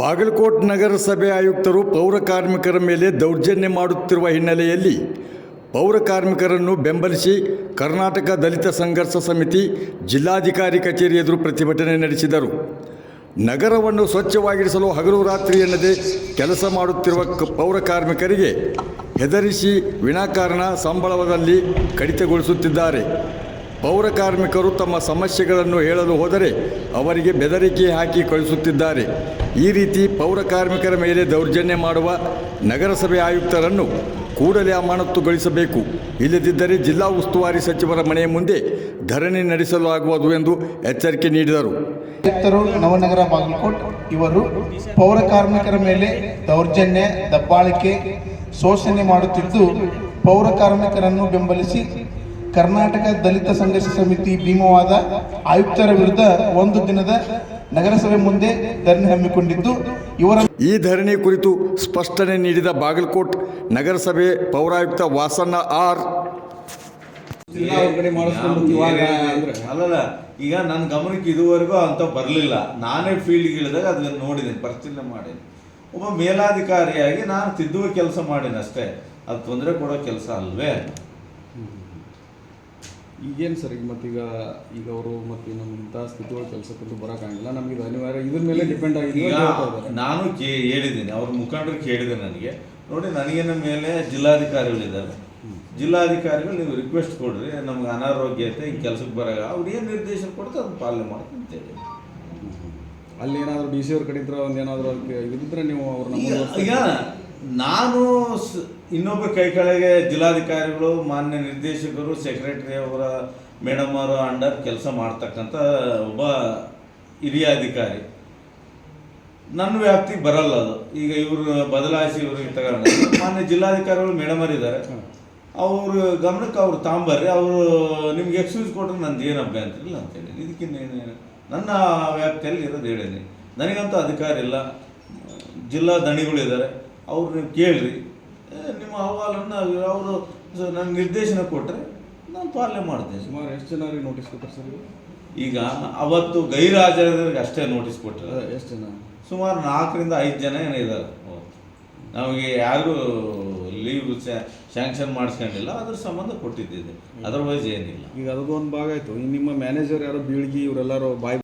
ಬಾಗಲಕೋಟ್ ನಗರಸಭೆ ಆಯುಕ್ತರು ಪೌರ ಕಾರ್ಮಿಕರ ಮೇಲೆ ದೌರ್ಜನ್ಯ ಮಾಡುತ್ತಿರುವ ಹಿನ್ನೆಲೆಯಲ್ಲಿ ಪೌರ ಕಾರ್ಮಿಕರನ್ನು ಬೆಂಬಲಿಸಿ ಕರ್ನಾಟಕ ದಲಿತ ಸಂಘರ್ಷ ಸಮಿತಿ ಜಿಲ್ಲಾಧಿಕಾರಿ ಕಚೇರಿ ಎದುರು ಪ್ರತಿಭಟನೆ ನಡೆಸಿದರು. ನಗರವನ್ನು ಸ್ವಚ್ಛವಾಗಿರಿಸಲು ಹಗಲು ರಾತ್ರಿ ಎನ್ನದೆ ಕೆಲಸ ಮಾಡುತ್ತಿರುವ ಪೌರ ಕಾರ್ಮಿಕರಿಗೆ ಹೆದರಿಸಿ ವಿನಾಕಾರಣ ಸಂಬಳದಲ್ಲಿ ಕಡಿತಗೊಳಿಸುತ್ತಿದ್ದಾರೆ. ಪೌರ ಕಾರ್ಮಿಕರು ತಮ್ಮ ಸಮಸ್ಯೆಗಳನ್ನು ಹೇಳಲು ಹೋದರೆ ಅವರಿಗೆ ಬೆದರಿಕೆ ಹಾಕಿ ಕಳಿಸುತ್ತಿದ್ದಾರೆ ಈ ರೀತಿ ಪೌರ ಕಾರ್ಮಿಕರ ಮೇಲೆ ದೌರ್ಜನ್ಯ ಮಾಡುವ ನಗರಸಭೆ ಆಯುಕ್ತರನ್ನು ಕೂಡಲೇ ಅಮಾನತುಗೊಳಿಸಬೇಕು ಇಲ್ಲದಿದ್ದರೆ ಜಿಲ್ಲಾ ಉಸ್ತುವಾರಿ ಸಚಿವರ ಮನೆಯ ಮುಂದೆ ಧರಣಿ ನಡೆಸಲಾಗುವುದು ಎಂದು ಎಚ್ಚರಿಕೆ ನೀಡಿದರು. ನವನಗರ ಬಾಗಲಕೋಟ್, ಇವರು ಪೌರ ಕಾರ್ಮಿಕರ ಮೇಲೆ ದೌರ್ಜನ್ಯ, ದಬ್ಬಾಳಿಕೆ, ಶೋಷಣೆ ಮಾಡುತ್ತಿದ್ದು, ಪೌರ ಕಾರ್ಮಿಕರನ್ನು ಬೆಂಬಲಿಸಿ ಕರ್ನಾಟಕ ದಲಿತ ಸಂಘರ್ಷ ಸಮಿತಿ ಭೀಮವಾದ ಆಯುಕ್ತರ ವಿರುದ್ಧ ಒಂದು ದಿನದ ನಗರಸಭೆ ಮುಂದೆ ಧರಣಿ ಹಮ್ಮಿಕೊಂಡಿದ್ದು ಇವರ ಈ ಧರಣಿ ಕುರಿತು ಸ್ಪಷ್ಟನೆ ನೀಡಿದ ಬಾಗಲಕೋಟ್ ನಗರಸಭೆ ಪೌರಾಯುಕ್ತ ವಾಸಣ್ಣ ಆರ್. ಅಲ್ಲಲ್ಲ ಈಗ ನನ್ನ ಗಮನಕ್ಕೆ ಇದುವರೆಗೂ ಅಂತ ಬರಲಿಲ್ಲ. ನಾನೇ ಫೀಲ್ಡ್ಗೆ ಇಳಿದಾಗ ಅದನ್ನ ನೋಡಿದ್ದೀನಿ ಪರಿಶೀಲನೆ ಮಾಡೀನಿ ಒಬ್ಬ ಮೇಲಾಧಿಕಾರಿಯಾಗಿ ನಾನು ತಿದ್ದುವ ಕೆಲಸ ಮಾಡೀನಿ ಅಷ್ಟೇ. ಅದು ತೊಂದರೆ ಕೊಡೋ ಕೆಲಸ ಅಲ್ವೇ? ಈಗೇನು ಸರ್ ಈಗ ಮತ್ತೀಗ ಈಗ ಅವರು ಮತ್ತೆ ನಮ್ಮ ಇಂಥ ಸ್ಥಿತಿ ಒಳಗೆ ಕೆಲಸಕ್ಕಂತೂ ಬರೋಕ್ಕಾಗಿಲ್ಲ ನಮಗೆ ಇದು ಅನಿವಾರ್ಯ ಇದ್ರ ಮೇಲೆ ಡಿಪೆಂಡ್ ಆಗಿದೆ ಈಗ. ನಾನು ಕೇ ಹೇಳಿದ್ದೀನಿ ಅವ್ರ ಮುಖಂಡರು ಕೇಳಿದೆ ನನಗೆ. ನೋಡಿ ನನಗಿನ ಮೇಲೆ ಜಿಲ್ಲಾಧಿಕಾರಿಗಳಿದ್ದಾರೆ. ಜಿಲ್ಲಾಧಿಕಾರಿಗಳು ನೀವು ರಿಕ್ವೆಸ್ಟ್ ಕೊಡ್ರಿ ನಮ್ಗೆ ಅನಾರೋಗ್ಯತೆ ಈ ಕೆಲಸಕ್ಕೆ ಬರೋಲ್ಲ ಅವ್ರು ಏನು ನಿರ್ದೇಶನ ಕೊಡ್ತಾರೆ ಅದನ್ನ ಪಾಲನೆ ಮಾಡ್ತೀನಿ ಅಲ್ಲಿ ಏನಾದರೂ ಡಿ ಸಿ ಅವ್ರ ಕಡೆ ಒಂದು ಏನಾದರೂ ಅದಕ್ಕೆ ಇದಿದ್ರೆ ನೀವು ಅವ್ರನ್ನ ಈಗ ನಾನು ಇನ್ನೊಬ್ಬ ಕೈ ಕೆಳಗೆ ಜಿಲ್ಲಾಧಿಕಾರಿಗಳು, ಮಾನ್ಯ ನಿರ್ದೇಶಕರು ಸೆಕ್ರೆಟರಿ ಅವರ ಮೇಡಮ್ ಅವರ ಅಂಡರ್ ಕೆಲಸ ಮಾಡ್ತಕ್ಕಂಥ ಒಬ್ಬ ಹಿರಿಯ ಅಧಿಕಾರಿ. ನನ್ನ ವ್ಯಾಪ್ತಿಗೆ ಬರಲ್ಲ ಅದು. ಈಗ ಇವರು ಬದಲಾಯಿಸಿ ಇವ್ರಿಗೆ ತಗೊಂಡು ಮಾನ್ಯ ಜಿಲ್ಲಾಧಿಕಾರಿಗಳು ಮೇಡಮ್ ಇದ್ದಾರೆ ಅವ್ರ ಗಮನಕ್ಕೆ ಅವ್ರು ತಾಂಬರ್ರಿ. ಅವರು ನಿಮ್ಗೆ ಎಕ್ಸ್ಕ್ಯೂಸ್ ಕೊಟ್ರೆ ನಂದು ಏನು ಅಭ್ಯಂತರ ಇಲ್ಲ ಅಂತೇಳಿ ಏನೇನು ನನ್ನ ವ್ಯಾಪ್ತಿಯಲ್ಲಿ ಇರೋದು ಹೇಳೀನಿ. ನನಗಂತೂ ಅಧಿಕಾರ ಇಲ್ಲ. ಜಿಲ್ಲಾ ದಣಿಗಳಿದ್ದಾರೆ ಅವ್ರು ನೀವು ಕೇಳ್ರಿ. ನಿಮ್ಮ ಅಹವಾಲನ್ನು ಅವರು ನನಗೆ ನಿರ್ದೇಶನ ಕೊಟ್ಟರೆ ನಾನು ಪಾಲನೆ ಮಾಡ್ತೇನೆ. ಸುಮಾರು ಎಷ್ಟು ಜನರಿಗೆ ನೋಟಿಸ್ ಕೊಟ್ಟರು ಸರ್? ಈಗ ಅವತ್ತು ಗೈರಾಜರಿಗೆ ಅಷ್ಟೇ ನೋಟಿಸ್ ಕೊಟ್ಟರು ಎಷ್ಟು ಜನ? ಸುಮಾರು ನಾಲ್ಕರಿಂದ ಐದು ಜನ ಏನೋ ಇದ್ದಾರೆ ನಮಗೆ ಯಾರು ಲೀವ್ ಸ್ಯಾಂಕ್ಷನ್ ಮಾಡಿಸ್ಕೊಂಡಿಲ್ಲ ಅದ್ರ ಸಂಬಂಧ ಕೊಟ್ಟಿದ್ದಿದೆ. ಅದರ್ವೈಸ್ ಏನಿಲ್ಲ. ಈಗ ಅದೊಂದು ಭಾಗ ಆಯಿತು. ನಿಮ್ಮ ಮ್ಯಾನೇಜರ್ ಯಾರೋ ಬೀಳ್ಗಿ ಇವರೆಲ್ಲರೂ ಬಾಯ್